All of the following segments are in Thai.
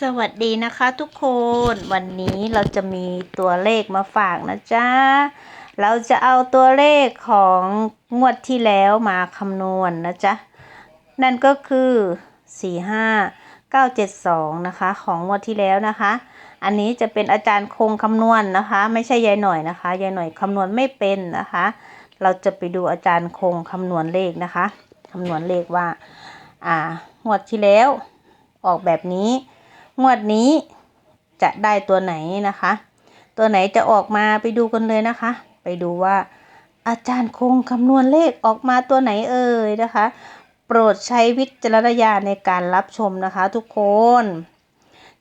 สวัสดีนะคะทุกคนวันนี้เราจะมีตัวเลขมาฝากนะจ๊ะ เราจะเอาตัวเลขของงวดที่แล้วมาคำนวณนะจ๊ะ นั่นก็คือ 45972 นะคะ ของงวดที่แล้วนะคะ อันนี้จะเป็นอาจารย์คงคำนวณนะคะ ไม่ใช่ยายหน่อยนะคะยายหน่อยคำนวณไม่เป็นนะคะ เราจะไปดูอาจารย์คงคำนวณเลขนะคะคำนวณเลขว่า อ่างวดที่แล้ว ออกแบบนี้ งวดนี้จะได้ตัวไหนนะคะ ตัวไหนจะออกมาไปดูกันเลยนะคะ ไปดูว่าอาจารย์คงคำนวณเลขออกมาตัวไหนเอ่ยนะคะ โปรดใช้วิจารณญาณในการรับชมนะคะทุกคน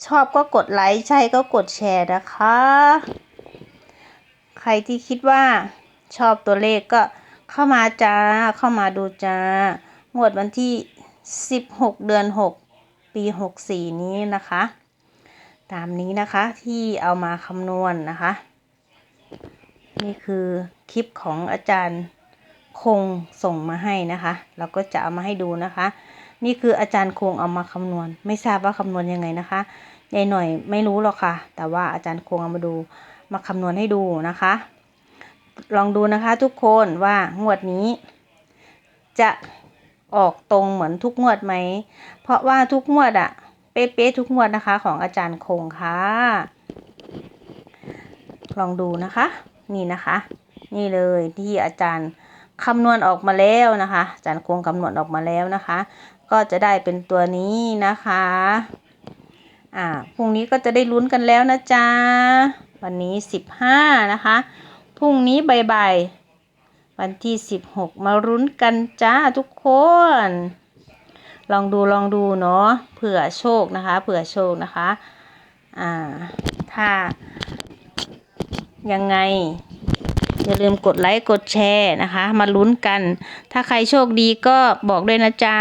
ชอบก็กดไลค์ใช่ก็กดแชร์นะคะ ใครที่คิดว่าชอบตัวเลขก็เข้ามาจ้าเข้ามาดูจ้างวดวันที่ 16 เดือน 6 ปี 64 นี้นะคะ ตามนี้นะคะที่เอามาคำนวณนนะคะ นี่คือคลิปของอาจารย์คงส่งมาให้นะคะ เราก็จะเอามาให้ดูนะคะ นี่คืออาจารย์คงเอามาคำนวณ ไม่ทราบว่าคำนวณยังไงนะคะยายหน่อยไม่รู้หรอกค่ะ แต่ว่าอาจารย์คงเอามาดูมาคำนวณให้ดูนะคะ ลองดูนะคะทุกคนว่างวดนี้จะ ออกตรงเหมือนทุกงวดไหม เพราะว่าทุกงวดอะเป๊ะๆทุกงวดนะคะ ของอาจารย์คงค่ะ ลองดูนะคะ นี่นะคะ นี่เลยที่อาจารย์คำนวณออกมาแล้วนะคะ อาจารย์คงคำนวณออกมาแล้วนะคะ ก็จะได้เป็นตัวนี้นะคะ อ่าพรุ่งนี้ก็จะได้ลุ้นกันแล้วนะจ๊ะวันนี้สิบห้านะคะพรุ่งนี้บ่ายๆ วันที่สิบหกมาลุ้นกันจ้าทุกคน ลองดูลองดูเนาะเผื่อโชคนะคะ เผื่อโชคนะคะอ่าถ้า ยังไง อย่าลืมกดไลค์กดแชร์นะคะ มาลุ้นกัน ถ้าใครโชคดีก็บอกด้วยนะจ๊ะ